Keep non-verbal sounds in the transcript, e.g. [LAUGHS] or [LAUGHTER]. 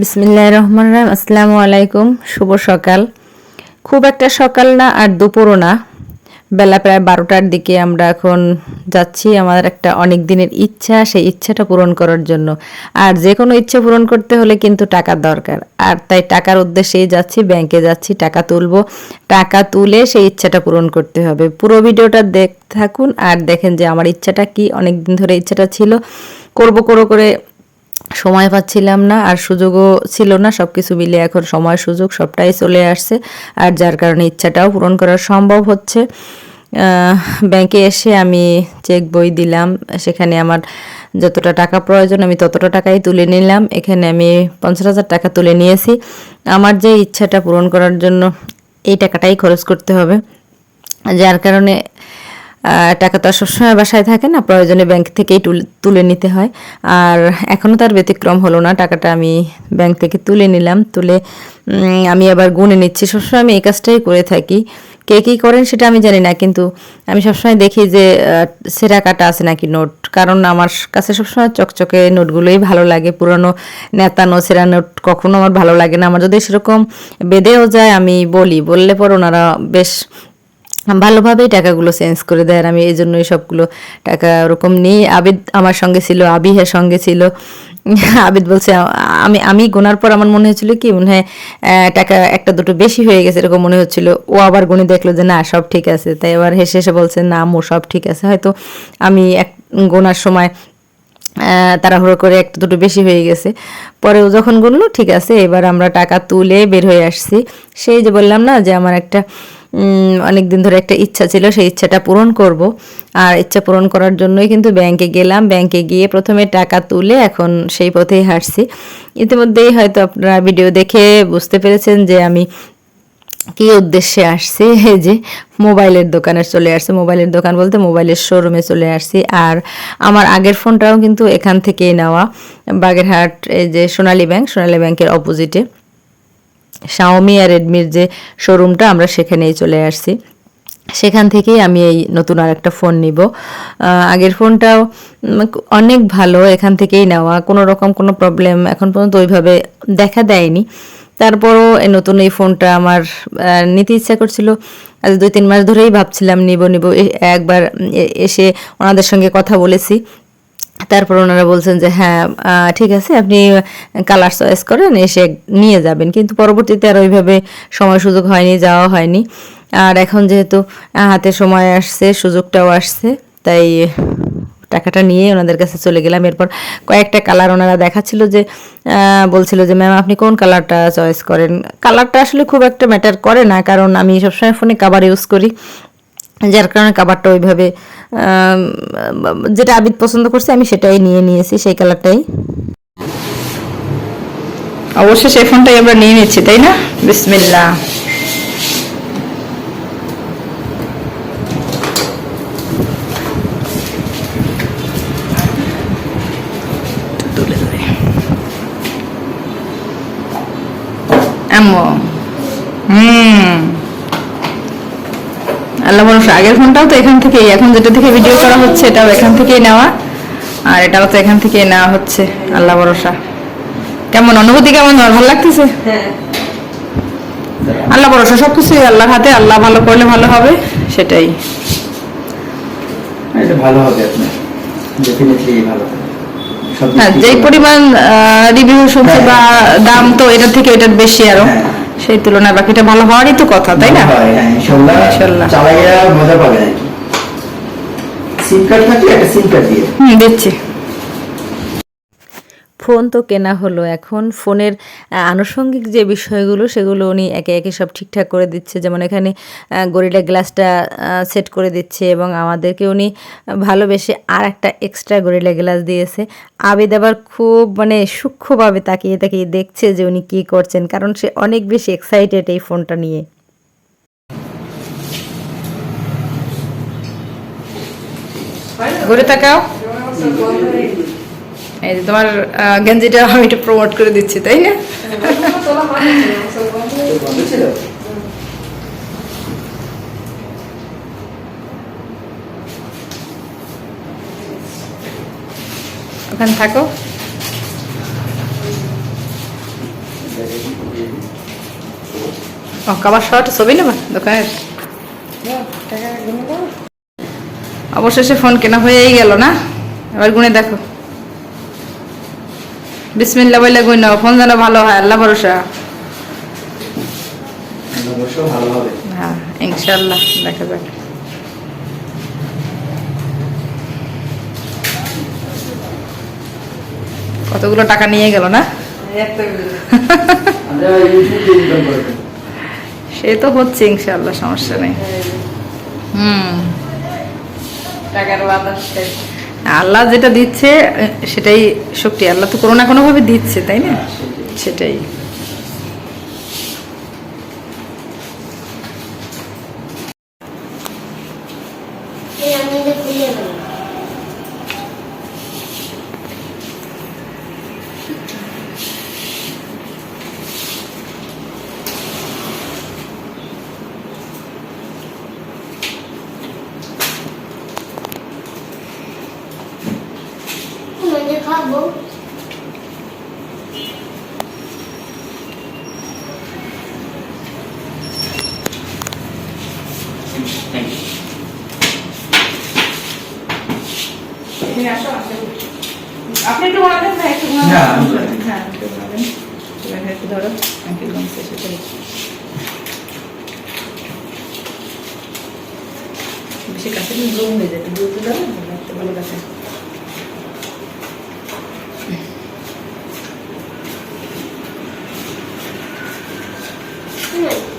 বিসমিল্লাহ রহমান রাহিম। আসসালামু আলাইকুম, শুভ সকাল। খুব একটা সকাল না আর দুপুরও না। বেলা প্রায় বারোটার দিকে আমরা এখন যাচ্ছি আমার একটা অনেক দিনের ইচ্ছা, সেই ইচ্ছাটা পূরণ করার জন্য। আর যে কোনো ইচ্ছা পূরণ করতে হলে কিন্তু টাকার দরকার। আর তাই টাকার উদ্দেশ্যেই যাচ্ছি, ব্যাংকে যাচ্ছি, টাকা তুলবো। টাকা তুলে সেই ইচ্ছাটা পূরণ করতে হবে। পুরো ভিডিওটা দেখ, থাকুন আর দেখেন যে আমার ইচ্ছাটা কি অনেক দিন ধরে ইচ্ছাটা ছিল। করব করো করে সময় পাচ্ছিলাম না আর সুযোগও ছিল না সব কিছু মিলে এখন সময় সুযোগ সবটাই চলে আসছে আর যার কারণে ইচ্ছাটাও পূরণ করা সম্ভব হচ্ছে। ব্যাংকে এসে আমি চেক বই দিলাম, সেখানে আমার যতটা টাকা প্রয়োজন আমি ততটা টাকাই তুলে নিলাম, এখানে আমি পঞ্চাশ হাজার টাকা তুলে নিয়েছি। আমার যে ইচ্ছাটা পূরণ করার জন্য এই টাকাটাই খরচ করতে হবে, যার কারণে টাকা তো আর সবসময় বাসায় থাকে না, প্রয়োজনে ব্যাংক থেকেই তুল- নিতে হয়। আর এখনও তার ব্যতিক্রম হলো না, টাকাটা আমি ব্যাংক থেকে তুলে নিলাম, তুলে আমি আবার গুনে নিচ্ছি। সবসময় আমি এই কাজটাই করে থাকি। কে কী করেন সেটা আমি জানি না, কিন্তু আমি সবসময় দেখি যে সেরা কাটা আছে নাকি নোট। কারণ আমার কাছে সবসময় চকচকে নোটগুলোই ভালো লাগে, পুরনো নেতানো সেরা নোট কখনো আমার ভালো লাগে না। আমার যদি সেরকম বেঁধেও যায়, আমি বলি। বললে পর ওনারা বেশ ভালোভাবেই টাকাগুলো চেঞ্জ করে দেয় আর আমি এই জন্যই সবগুলো টাকা ওরকম নিই। আবিদ আমার সঙ্গে ছিল, আবিহের সঙ্গে ছিল। [LAUGHS] আবিদ বলছে, আমি আমি গোনার পর আমার মনে হচ্ছিল কি, মনে হয় টাকা একটা দুটো বেশি হয়ে গেছে এরকম মনে হচ্ছিল। ও আবার গুনে দেখল যে না, সব ঠিক আছে। তাই এবার হেসে হেসে বলছে, না মো, সব ঠিক আছে। হয়তো আমি এক গোনার সময় তাড়াহুড়ো করে একটু দুটো বেশি হয়ে গেছে। পরে ও যখন গুনলো, ঠিক আছে, এবার আমরা টাকা তুলে বের হয়ে আসছি। সেই যে বললাম না যে আমার একটা অনেক দিন ধরে একটা ইচ্ছা ছিল, সেই ইচ্ছাটা পূরণ করব। আর ইচ্ছা পূরণ করার জন্যই কিন্তু ব্যাংকে গেলাম। ব্যাংকে গিয়ে প্রথমে টাকা তুলে এখন সেই পথেই হাঁটছি। ইতিমধ্যেই হয়তো আপনারা ভিডিও দেখে বুঝতে পেরেছেন যে আমি কি উদ্দেশ্যে আসছি। [LAUGHS] এই যে মোবাইলের দোকানে চলে আসছে। মোবাইলের দোকান বলতে মোবাইলের শোরুমে চলে আসছি। আর আমার আগের ফোনটাও কিন্তু এখান থেকেই নেওয়া। বাগেরহাট, এই যে সোনালী ব্যাংক, সোনালী ব্যাংকের অপোজিটে শাওমি আর রেডমির যে শোরুমটা আমরা সেখানেই চলে আসছি। সেখান থেকেই আমি এই নতুন আর একটা ফোন নিব আগের ফোনটাও অনেক ভালো, এখান থেকেই নেওয়া, কোনো রকম কোনো প্রবলেম এখন পর্যন্ত ওইভাবে দেখা দেয়নি। তারপরও এই নতুন এই ফোনটা আমার নিতে ইচ্ছা করছিল। আজ দুই তিন মাস ধরেই ভাবছিলাম নিব নিব। একবার এসে ওনাদের সঙ্গে কথা বলেছি। তারপর ওনারা বলছেন যে হ্যাঁ ঠিক আছে, আপনি কালার চয়েস করেন, এসে নিয়ে যাবেন। কিন্তু পরবর্তীতে আর ওইভাবে সময় সুযোগ হয়নি, যাওয়া হয়নি। আর এখন যেহেতু হাতে সময় আসছে, সুযোগটাও আসছে, তাই টাকাটা নিয়ে ওনাদের কাছে চলে গেলাম। এরপর কয়েকটা কালার ওনারা দেখাচ্ছিল যে বলছিল যে ম্যাম আপনি কোন কালারটা চয়েস করেন? কালারটা আসলে খুব একটা ম্যাটার করে না, কারণ আমি সবসময় ফোনে কাবার ইউজ করি। যার কারণে কাবারটা ওইভাবে যেটা আবিদ পছন্দ করছে, আমি সেটাই নিয়ে নিয়েছি, সেই কালারটাই। অবশ্যই সেই ফোনটাই আমরা নিয়ে নিচ্ছি, তাই না? বিসমিল্লা আম্মু। হুম। আল্লাহ ভরসা আগের ফোনটাও তো এখান থেকেই এখন যেটা থেকে ভিডিও করা হচ্ছে এটাও এখান থেকেই নেওয়া। আর এটাও তো এখান থেকেই নেওয়া হচ্ছে আল্লাহ ভরসা। কেমন অনুভূতি কেমন? ভালো লাগতেছে? আল্লাহ ভরসা সবকিছুই আল্লাহর হাতে আল্লাহ ভালো করলে ভালো হবে সেটাই। এটা ভালো হবে আপনার। ডেফিনেটলি ভালো হবে। হ্যাঁ থেকে- যেই পরিমাণ রিভিউ শুনছি বা দাম তো এটার থেকে এটার বেশি আরও। হ্যাঁ। সেই তুলনায় বাকিটা ভালো হওয়ারই তো কথা তাই না? হয়। চালাইয়া মজা পাবে সিম কার্ড থাকলে একটা সিম কার্ড দিয়ে হুম দিচ্ছি। ফোন তো কেনা হলো। এখন ফোনের আনুষঙ্গিক যে বিষয়গুলো, সেগুলো উনি একে একে সব ঠিকঠাক করে দিচ্ছে। যেমন এখানে গরিলা গ্লাসটা সেট করে দিচ্ছে এবং আমাদেরকে উনি ভালোবেসে আর একটা এক্সট্রা গরিলা গ্লাস দিয়েছে। আবেদ আবার খুব মানে সূক্ষ্মভাবে তাকিয়ে তাকিয়ে দেখছে যে উনি কী করছেন, কারণ সে অনেক বেশি এক্সাইটেড এই ফোনটা নিয়ে। ঘুরে তাকাও। এই যে তোমার গেঞ্জিটা আমি একটু প্রমোট করে দিচ্ছি, তাই না? ওখানে থাকো। কাবার ছবি নেবা দোকানের? অবশেষে ফোন কেনা হয়েই গেল না? এবার গুনে দেখো। বিসমিল্লা বললে গুণ নাও ফোন যেন ভালো হয় আল্লাহ ভরসা। অবশ্য ভালো হবে। হ্যাঁ ইনশাল্লাহ দেখা যাক। কতগুলো টাকা নিয়ে গেল না? সে তো হচ্ছে ইনশাল্লাহ সমস্যা নেই। হুম। টাকার বাতাস আল্লাহ যেটা দিচ্ছে সেটাই শক্তি। আল্লাহ তো কোনো না কোনোভাবে দিচ্ছে তাই না? সেটাই এই আমি এটা খুলে গেল মানে খাব আপনি একটু বানাবেন না একটু না, আমি হ্যাঁ একটু এবার ধরো সেটাই বেশি কাছে জুম হয়ে যাবে দূর দাও ভালো কাছে হয়েছে